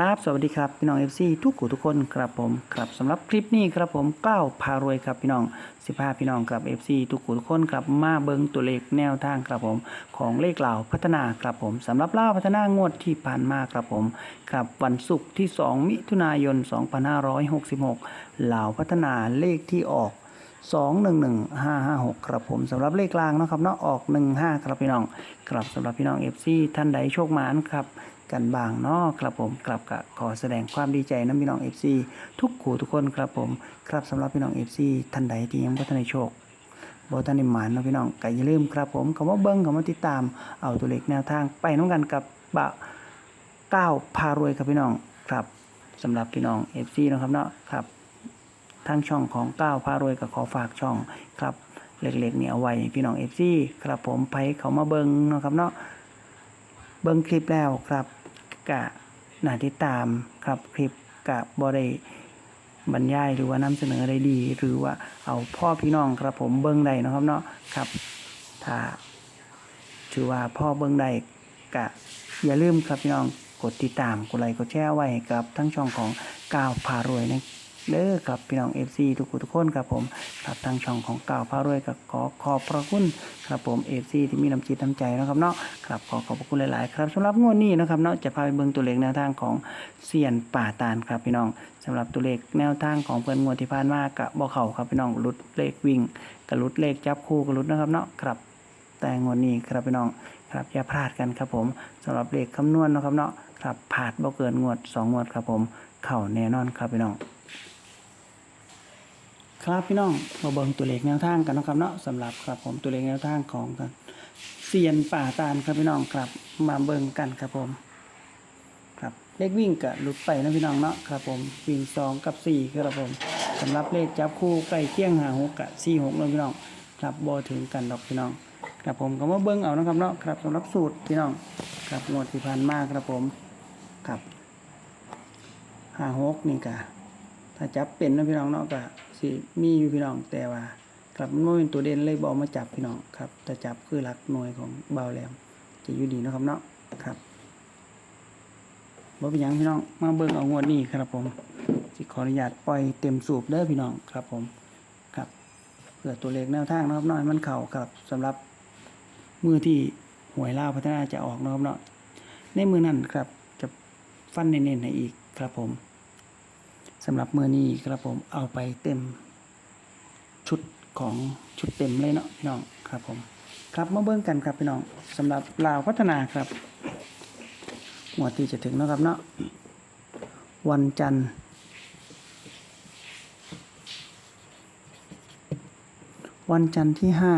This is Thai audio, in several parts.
ครับสวัสดีครับพี่น้อง FC ทุกผู้ทุกคนครับผมครับสำหรับคลิปนี้ครับผมก้าวพารวยครับพี่น้อง15พี่น้องครับ FC ทุกผู้ทุกคนครับมาเบิงตัวเลขแนวทางครับผมของเลขเหล่าพัฒนาครับผมสำหรับเล่าพัฒนางวดที่ผ่านมาครับผมครับวันศุกร์ที่ 2 มิถุนายน 2566เหล่าพัฒนาเลขที่ออก211556ครับผมสำหรับเลขกลางนะครับเนาะออก 15 ครับพี่น้องครับสำหรับพี่น้อง FC ท่านใดโชคหมานครับ กันบางเนาะครับผมกลับกะขอแสดงความดีใจนะพี่น้อง FC ทุกขู่ทุกคนครับผมครับสำหรับพี่น้อง FC ท่านใดที่ยังบ่ทันได้โชคบ่ทันได้หมานเนาะพี่น้องก็อย่าลืมครับผมคำว่าเบิ่งคำว่าติดตามเอาตัวเลขแนวทางไปน้องกันกับบะก้าวพารวยครับพี่น้องครับสำหรับพี่น้อง FC เนะครับเนาะครับทางช่องของก้าวพารวยก็ขอฝากช่องครับเล็กๆเนี่ยเอาไว้พี่น้อง FC ครับผมไปเขามาเบิ่งเนาะครับเนาะเบิ่งคลิปแล้วครับ น่าติดตามครับคลิปกะบ่ได้บรรยายหรือว่านำเสนอได้ดี หรือว่าเอาพ่อพี่น้องครับผมเบิ้งใดนะครับเนาะครับถ้าถือว่าพ่อเบิ้งใดกะอย่าลืมครับพี่น้องกดติดตามกดไลค์กดแชร์ไว้กับทั้งช่องของก้าวพารวยนะ เด้อครับพี่น้อง FC ทุกคนทุกคนครับผมครับทางช่องของก้าวพารวยก็ขอขอบพระคุณครับผม FC ที่มีน้ำจิตน้ำใจนะครับเนาะครับขอขอบพระคุณหลายๆ ครับสำหรับงวดนี้นะครับเนาะจะพาไปเบิ่งตัวเลขแนวทางของเซียนป่าตาลครับพี่น้องสำหรับตัวเลขแนวทางของเพื่อนงวดที่ผ่านมากะบ่เข้าครับพี่น้องลุดเลขวิ่งกะหลุดเลขจับคู่กะหลุดนะครับเนาะครับแต่งวดนี้ครับพี่น้องครับอย่าพลาดกันครับผมสำหรับเลขคำนวณนะครับเนาะครับพลาดบ่เกินงวดสองงวดครับผม เข้าแน่นอนครับพี่น้อง ครับพี่น้องมาเบิ่งตัวเลขแนวทางกันนะครับเนาะสำหรับครับผมตัวเลขแนวทางของกันเซียนป่าตาลครับพี่น้องครับมาเบิ่งกันครับผม ครับเลขวิ่งกับหลุดไปนะพี่น้องเนาะครับผมวิ่งสองกับสี่ครับผมสำหรับเลขจับคู่ใกล้เคียงหาหกกับสี่หกนะพี่น้องครับบ่ถึงกันดอกพี่น้องครับผมก็มาเบิ่งเอานะครับเนาะครับสำหรับสูตรพี่น้องครับงวดที่ผ่านมาครับผมครับห้าหกนี่กะถ้าจับเป็นนะพี่น้องเนาะก็ สิมีอยู่พี่น้องแต่ว่า ครับมันบ่เป็นตัวเด่นเลยบอกมาจับพี่น้องครับแต่จับคือหลักหน่วยของเบาแหลมจะอยู่ดีนะครับเนาะครับบ่เป็นยังพี่น้องมาเบิ่งเอางวดนี้ครับผมสิขออนุญาตปล่อยเต็มสูบเด้อพี่น้องครับผมครับเพื่อตัวเลขแนวทางนาะครับน้อยมันเข้าครับสำหรับมือที่หวยล่าพัฒนาจะออกนะครับเนาะในมือนั้นครับจะฟันเน้นๆให้อีกครับผม สำหรับมือนี้ครับผมเอาไปเต็มชุดของชุดเต็มเลยเนาะพี่น้องครับผมครับมาเบิ้งกันครับพี่น้องสำหรับลาวพัฒนาครับหัวที่จะถึงนะครับเนาะวันจันทร์ วันจันทร์ที่ห้า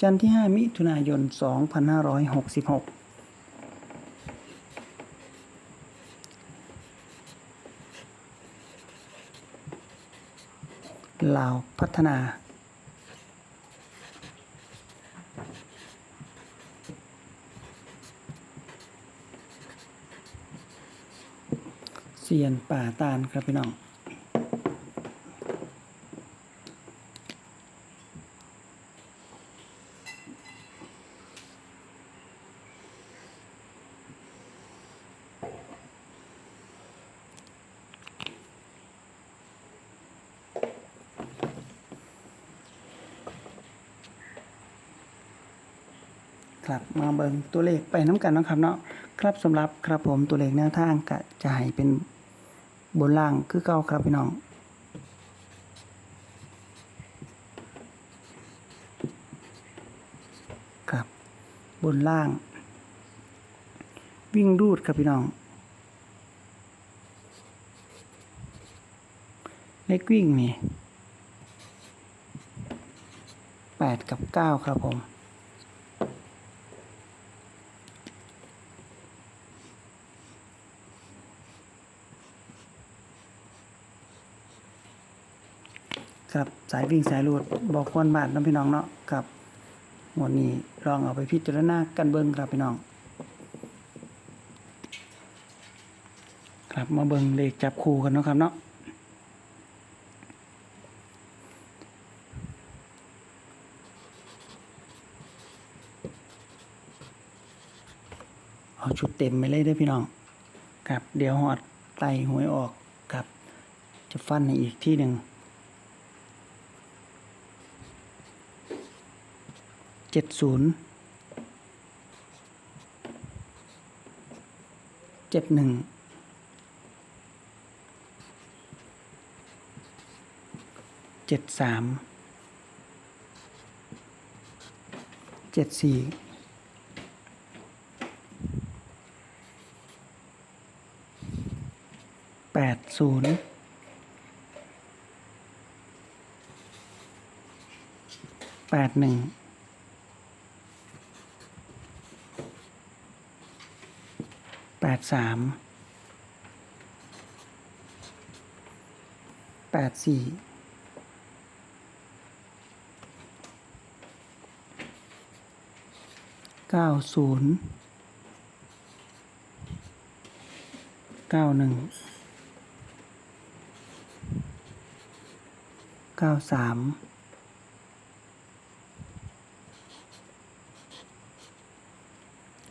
จันทร์ที่ 5 มิถุนายน 2566 ลาวพัฒนาเซียนป่าตาลครับพี่น้อง ครับมาเบิ่งตัวเลขไปน้ำกันนะครับเนาะครับสำหรับครับผมตัวเลขแนวทางก็จะให้เป็นบนล่างคือเก่าครับพี่น้องครับบนล่าง วิ่งรูดครับพี่น้องเลขวิ่งนี่แปดกับเก้าครับผม ครับสายวิ่งสายรูดบอกควรบาดน้องพี่น้องเนาะครับหมวดนี้ลองเอาไปพิจารณากันเบิ้งครับพี่น้อง ครับมาเบิ้งเลขจับคู่กันเนาะครับเนาะเอาชุดเต็มไปเลยด้วยพี่น้องครับเดี๋ยวหอดไตหวยออกครับ จะฟันในอีกที่หนึ่ง เจ็ดศูนย์เจ็ดหนึ่งเจ็ดสามเจ็ดสี่แปดศูนย์แปดหนึ่งแป ดสามแปดสี่เก้าศูนย์เก้าหนึ่งเก้าสาม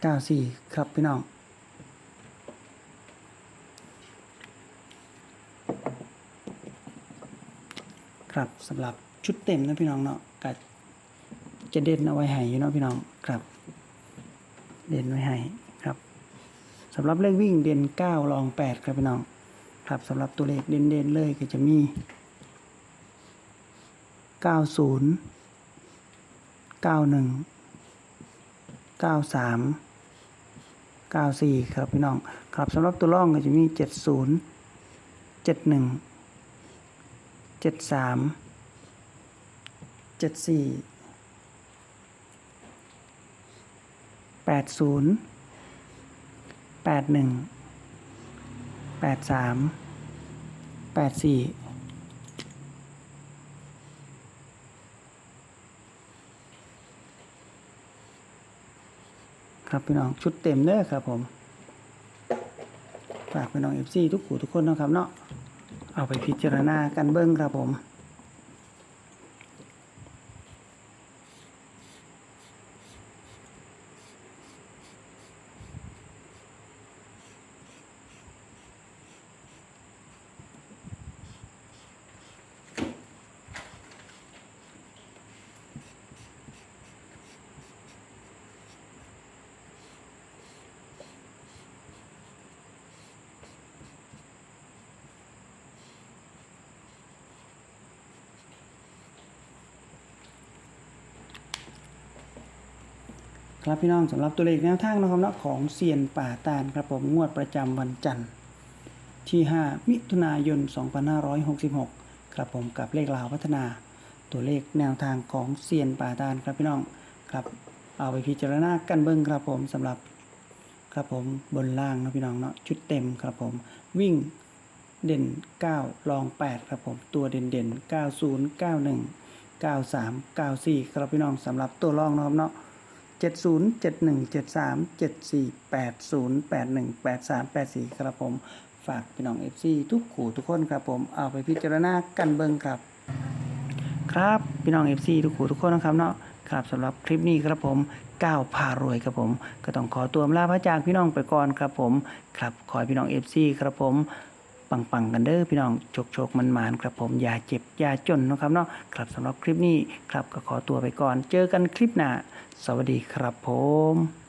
เก้าสี่ครับพี่น้อง ครับสำหรับชุดเต็มนะพี่น้องเนาะก็จะเด่นเอาไว้ให้อยู่เนาะพี่น้องครับ เด่นไว้ให้ครับสำหรับเลขวิ่งเด่นเก้ารองแปดครับพี่น้อง ครับสำหรับตัวเลขเด่นเด่นเลยก็จะมีเก้าศูนย์เก้าหนึ่งเก้าสามเก้าสี่ครับพี่น้อง ครับสำหรับตัวร่องก็จะมีเจ็ดศูนย์เจ็ดหนึ่ง เจ็ดสามเจ็ดสี่แปดศูนย์แปดหนึ่งแปดสามแปดสี่ครับพี่น้องชุดเต็มเด้อครับผมฝากพี่น้องเอฟซีทุกขู่ทุกคนนะครับเนาะ เอาไปพิจารณากันเบิ้งครับผม ครับพี่น้องสำหรับตัวเลขแนวทางนะครับเนาะของเซียนป่าตาลครับผมงวดประจำวันจันทร์ที่ 5 มิถุนายน 2566 ครับผมกับเลขลาวพัฒนา ตัวเลขแนวทางของเซียนป่าตาลครับพี่น้องครับเอาไปพิจารณากันเบิ้งครับผมสำหรับครับผมบนล่างนะพี่น้องเนาะชุดเต็มครับผมวิ่งเด่น9รอง 8 ครับผมตัวเด่นเด่น90 91 93 94 ครับพี่น้องสำหรับตัวรองนะครับเนาะ เจ็ดศูนย์เจ็ดหนึ่งเจ็ดสามเจ็ดสี่แปดศูนย์แปดหนึ่งแปดสามแปดสี่ครับผม ฝากพี่น้องเอฟซีทุกขู่ทุกคนครับผม เอาไปพิจารณากันเบิ่งครับ ครับพี่น้องเอฟซีทุกขู่ทุกคนนะครับเนาะครับสำหรับคลิปนี้ครับผมก้าวพารวยครับผม ก็ต้องขอตัวลาพระจากพี่น้องไปก่อนครับผม ครับขอพี่น้องเอฟซีครับผม ปังๆกันเด้อพี่น้องโชคโชคมันมานครับผมอย่าเจ็บอย่าจนนะครับเนาะครับสำหรับคลิปนี้ครับก็ขอตัวไปก่อน เจอกันคลิปหน้าสวัสดีครับผม